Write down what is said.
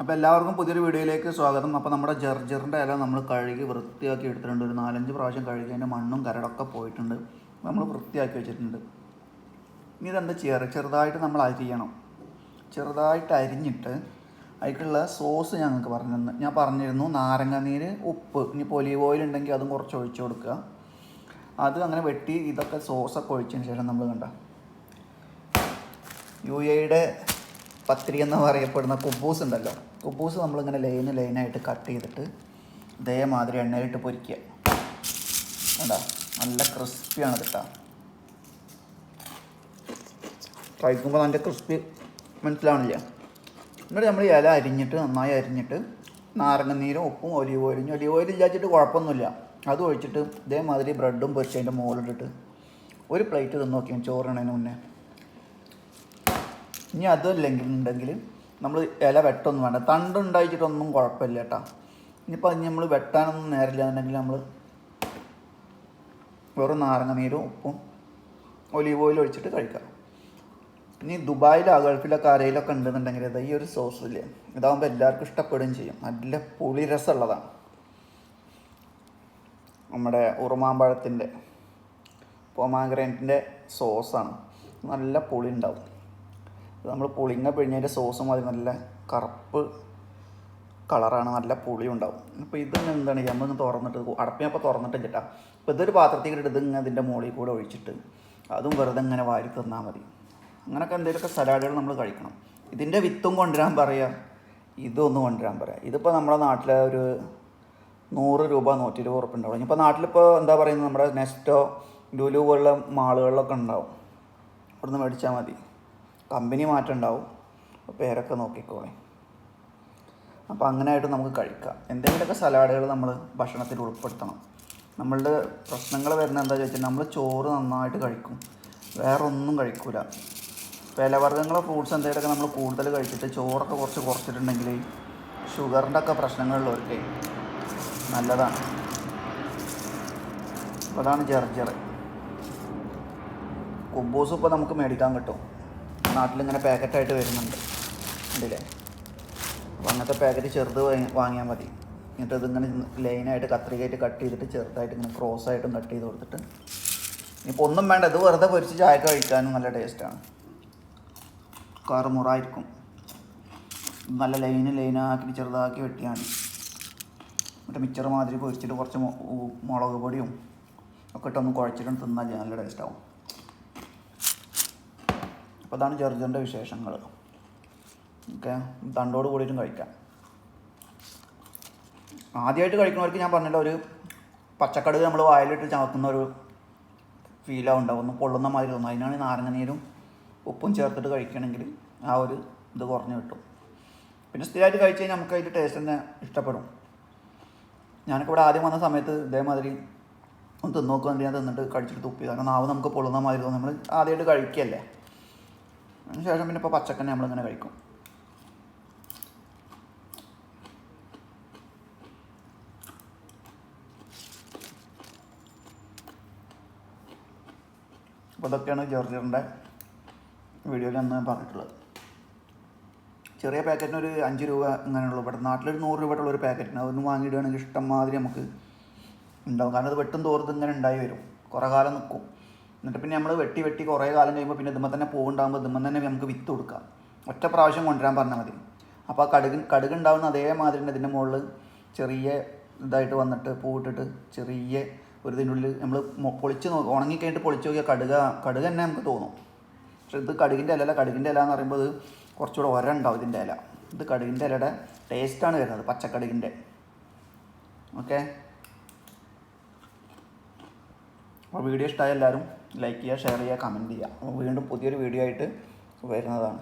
അപ്പോൾ എല്ലാവർക്കും പുതിയൊരു വീഡിയോയിലേക്ക് സ്വാഗതം. അപ്പോൾ നമ്മുടെ ജർജറിന്റെ ഇല നമ്മൾ കഴുകി വൃത്തിയാക്കി എടുത്തിട്ടുണ്ട്. ഒരു നാലഞ്ച് പ്രാവശ്യം കഴുകി അതിന്റെ മണ്ണും കരടൊക്കെ പോയിട്ടുണ്ട്. നമ്മൾ വൃത്തിയാക്കി വെച്ചിട്ടുണ്ട്. ഇനി ഇതെന്താ ചെയ്യാറ് ചെറുതായിട്ട് നമ്മൾ അരിയണം. ചെറുതായിട്ട് അരിഞ്ഞിട്ട് അതിലേക്കുള്ള സോസ് ഞങ്ങൾക്ക് പറഞ്ഞു തന്നു. ഞാൻ പറഞ്ഞിരുന്നു നാരങ്ങ നീര് ഉപ്പ്. ഇനി ഒലീവ് ഓയിൽ ഉണ്ടെങ്കിൽ അതും കുറച്ച് ഒഴിച്ചു കൊടുക്കുക. അത് അങ്ങനെ വെട്ടി ഇതൊക്കെ സോസൊക്കെ ഒഴിച്ചതിന് ശേഷം നമ്മൾ കണ്ട? യു എയുടെ പത്തിരി എന്ന് പറയപ്പെടുന്ന കുബൂസ് ഉണ്ടല്ലോ. കുബൂസ് നമ്മളിങ്ങനെ ലൈന് ലൈനായിട്ട് കട്ട് ചെയ്തിട്ട് ഇതേമാതിരി എണ്ണയിലിട്ട് പൊരിക്കുക. കണ്ടോ? നല്ല ക്രിസ്പിയാണ് കേട്ടോ. കഴിക്കുമ്പോൾ നല്ല ക്രിസ്പി മനസ്സിലാവണില്ല. എന്നിട്ട് നമ്മൾ ഇല അരിഞ്ഞിട്ട് നന്നായി അരിഞ്ഞിട്ട് നാരങ്ങ നീരും ഉപ്പും ഒലിവ് ഓയിലും ഒലിവ് ഓയിൽ ഇല്ലാച്ചിട്ട് കുഴപ്പമൊന്നുമില്ല. അത് ഒഴിച്ചിട്ട് ഇതേമാതിരി ബ്രെഡും പൊരിച്ചതിന്റെ മുകളിലിട്ടിട്ട് ഒരു പ്ലേറ്റ് തന്നു നോക്കിയാൽ ചോറിണതിന് മുന്നേ. ഇനി അതല്ലെങ്കിൽ ഉണ്ടെങ്കിൽ നമ്മൾ ഇല വെട്ടൊന്നും വേണ്ട. തണ്ടുണ്ടായിട്ടൊന്നും കുഴപ്പമില്ല കേട്ടോ. ഇനിയിപ്പോൾ അത് നമ്മൾ വെട്ടാനൊന്നും നേരില്ല എന്നുണ്ടെങ്കിൽ നമ്മൾ വെറും നാരങ്ങ നീരും ഉപ്പും ഒലീവ് ഓയിൽ ഒഴിച്ചിട്ട് കഴിക്കാം. ഇനി ദുബായിലോ ഗൾഫിലൊക്കെ കരയിലൊക്കെ ഉണ്ടെന്നുണ്ടെങ്കിൽ അത് ഈ ഒരു സോസ് ഇല്ലേ ഇതാകുമ്പോൾ എല്ലാവർക്കും ഇഷ്ടപ്പെടുകയും ചെയ്യും. നല്ല പുളി രസമുള്ളതാണ്. നമ്മുടെ ഉറുമാമ്പഴത്തിന്റെ പോമാഗ്രൈന്റിന്റെ സോസാണ്. നല്ല പുളി ഉണ്ടാവും നമ്മൾ പുളിങ്ങ പിഴിഞ്ഞതിന്റെ സോസും അതിൽ നല്ല കറുപ്പ് കളറാണ് നല്ല പുളി ഉണ്ടാവും അപ്പോൾ ഇത് എന്താണ്? നമ്മൾ തുറന്നിട്ട് അടപ്പിനപ്പോൾ തുറന്നിട്ട് കിട്ടാം. അപ്പോൾ ഇതൊരു പാത്രത്തിൽ കിട്ടി ഇത് ഇതിന്റെ മുകളിൽ കൂടെ ഒഴിച്ചിട്ട് അതും വെറുതെ ഇങ്ങനെ വാരി തിന്നാൽ മതി. അങ്ങനെയൊക്കെ എന്തെങ്കിലുമൊക്കെ സലാഡുകൾ നമ്മൾ കഴിക്കണം. ഇതിന്റെ വിത്തും കൊണ്ടുവരാൻ പറയുക ഇതൊന്നും കൊണ്ടുവരാൻ പറയാം. ഇതിപ്പോൾ നമ്മുടെ നാട്ടിലെ ഒരു നൂറ് രൂപ നൂറ്റി ഇരുപത് ഉറപ്പ് ഉണ്ടാവും ഇപ്പോൾ നാട്ടിലിപ്പോൾ എന്താ പറയുന്നത്? നമ്മുടെ നെസ്റ്റോ ലുലു പോലുള്ള മാളുകളിലൊക്കെ ഉണ്ടാവും. അവിടുന്ന് മേടിച്ചാൽ മതി. കമ്പനി മാറ്റം ഉണ്ടാവും. പേരൊക്കെ നോക്കിക്കോളേ. അപ്പോൾ അങ്ങനെ ആയിട്ട് നമുക്ക് കഴിക്കാം. എന്തെങ്കിലുമൊക്കെ സലാഡുകൾ നമ്മൾ ഭക്ഷണത്തിൽ ഉൾപ്പെടുത്തണം. നമ്മളുടെ പ്രശ്നങ്ങൾ വരുന്നത് എന്താ ചോദിച്ചാൽ നമ്മൾ ചോറ് നന്നായിട്ട് കഴിക്കും. വേറെ ഒന്നും കഴിക്കൂല വിലവർഗങ്ങളോ ഫ്രൂട്ട്സ് എന്തെങ്കിലുമൊക്കെ നമ്മൾ കൂടുതൽ കഴിച്ചിട്ട് ചോറൊക്കെ കുറച്ച് കുറച്ചിട്ടുണ്ടെങ്കിൽ ഷുഗറിന്റെ ഒക്കെ പ്രശ്നങ്ങളുള്ളവർക്ക് നല്ലതാണ്. അതാണ് ജർജർ. കുബൂസ് ഇപ്പോൾ നമുക്ക് മേടിക്കാൻ കിട്ടും. നാട്ടിലിങ്ങനെ പാക്കറ്റായിട്ട് വരുന്നുണ്ട്. ഉണ്ടല്ലേ അപ്പോൾ അങ്ങനത്തെ പാക്കറ്റ് ചെറുത് വാങ്ങിയാൽ മതി. എന്നിട്ട് ഇതിങ്ങനെ ലൈനായിട്ട് കത്രികയായിട്ട് കട്ട് ചെയ്തിട്ട് ചെറുതായിട്ട് ഇങ്ങനെ ക്രോസ് ആയിട്ടും കട്ട് ചെയ്ത് കൊടുത്തിട്ട്. ഇപ്പോൾ ഒന്നും വേണ്ട ഇത് വെറുതെ പൊരിച്ച് ചായ കഴിക്കാനും നല്ല ടേസ്റ്റാണ് കറുമുറായിരിക്കും നല്ല ലൈന് ലൈനാക്കി ചെറുതാക്കി വെട്ടിയാണ് മറ്റേ മിച്ചർ മാതിരി പൊരിച്ചിട്ട് കുറച്ച് മുളക് പൊടിയും ഒക്കെ ഇട്ടൊന്ന് കുഴച്ചിട്ട് തിന്നാൽ നല്ല ടേസ്റ്റാവും അപ്പോൾ അതാണ് ജർജറിന്റെ വിശേഷങ്ങൾ. ഓക്കെ തണ്ടോട് കൂടിയിട്ടും കഴിക്കാം. ആദ്യമായിട്ട് കഴിക്കുന്നവർക്ക് ഞാൻ പറഞ്ഞല്ലോ ഒരു പച്ചക്കടുക് നമ്മൾ വായിലിട്ട് ചവക്കുന്ന ഒരു ഫീലാണ് ഉണ്ടാവും. ഒന്ന് പൊള്ളുന്ന മാതിരി തോന്നും. അതിനാണ് നാരങ്ങ നീരും ഉപ്പും ചേർത്തിട്ട് കഴിക്കണമെങ്കിൽ ആ ഒരു ഇത് കുറഞ്ഞു കിട്ടും. പിന്നെ സ്ഥിരമായിട്ട് കഴിച്ച് കഴിഞ്ഞാൽ നമുക്ക് അതിന്റെ ടേസ്റ്റ് തന്നെ ഇഷ്ടപ്പെടും. ഞാനൊക്കെ ഇവിടെ ആദ്യം വന്ന സമയത്ത് ഇതേമാതിരി ഒന്ന് തിന്നോക്കുക ഞാൻ തിന്നിട്ട് കഴിച്ചിട്ട് തുപ്പി. കാരണം നാവ് നമുക്ക് പൊള്ളുന്ന മാതിരി തോന്നും. നമ്മൾ ആദ്യമായിട്ട് കഴിക്കല്ലേ അതിന് ശേഷം പിന്നെ ഇപ്പോൾ പച്ചക്കന്നെ നമ്മളിങ്ങനെ കഴിക്കും. അപ്പോൾ ഇതൊക്കെയാണ് ജോർജറിന്റെ വീഡിയോയിൽ അന്ന് പറഞ്ഞിട്ടുള്ളത്. ചെറിയ പാക്കറ്റിന് ഒരു അഞ്ച് രൂപ ഇങ്ങനെയുള്ളൂ. ഇവിടെ നാട്ടിലൊരു നൂറ് രൂപയുള്ള ഒരു പാക്കറ്റിന് അതൊന്നും വാങ്ങിയിടുകയാണെങ്കിൽ ഇഷ്ടം മാതിരി നമുക്ക് ഉണ്ടാവും. കാരണം അത് വെട്ടും തോർത്ത് ഇങ്ങനെ ഉണ്ടായി വരും. കുറേ കാലം നിൽക്കും എന്നിട്ട് പിന്നെ നമ്മൾ വെട്ടി വെട്ടി കുറേ കാലം കഴിയുമ്പോൾ പിന്നെ ഇതുമ്പോൾ തന്നെ പൂവുണ്ടാകുമ്പോൾ ഇതുമ്പോൾ തന്നെ നമുക്ക് വിത്ത് കൊടുക്കാം. ഒറ്റ പ്രാവശ്യം കൊണ്ടുവരാൻ പറഞ്ഞാൽ മതി. അപ്പോൾ ആ കടുക് കടുക് അതേമാതിരി തന്നെ ഇതിന്റെ മുകളിൽ ചെറിയ ഇതായിട്ട് വന്നിട്ട് പൂവിട്ടിട്ട് ചെറിയ ഒരു ഇതിനുള്ളിൽ നമ്മൾ പൊളിച്ച് നോ ഉണങ്ങിക്കഴിഞ്ഞിട്ട് പൊളിച്ച് നോക്കിയാൽ കടുക കടുക് തന്നെ നമുക്ക് തോന്നും. പക്ഷെ ഇത് കടുകിന്റെ ഇല കടുകിന്റെ ഇല എന്ന് പറയുമ്പോൾ ഇത് കുറച്ചുകൂടെ ഒര ഉണ്ടാവും ഇതിന്റെ ഇല. ഇത് കടുകിന്റെ ഇലയുടെ ടേസ്റ്റാണ് വരുന്നത് പച്ചക്കടുകിന്റെ ഓക്കെ അപ്പോൾ വീഡിയോ ഇഷ്ടമായ എല്ലാവരും ലൈക്ക് ചെയ്യുക ഷെയർ ചെയ്യുക കമന്റ് ചെയ്യുക. അപ്പോൾ വീണ്ടും പുതിയൊരു വീഡിയോ ആയിട്ട് വരുന്നതാണ്.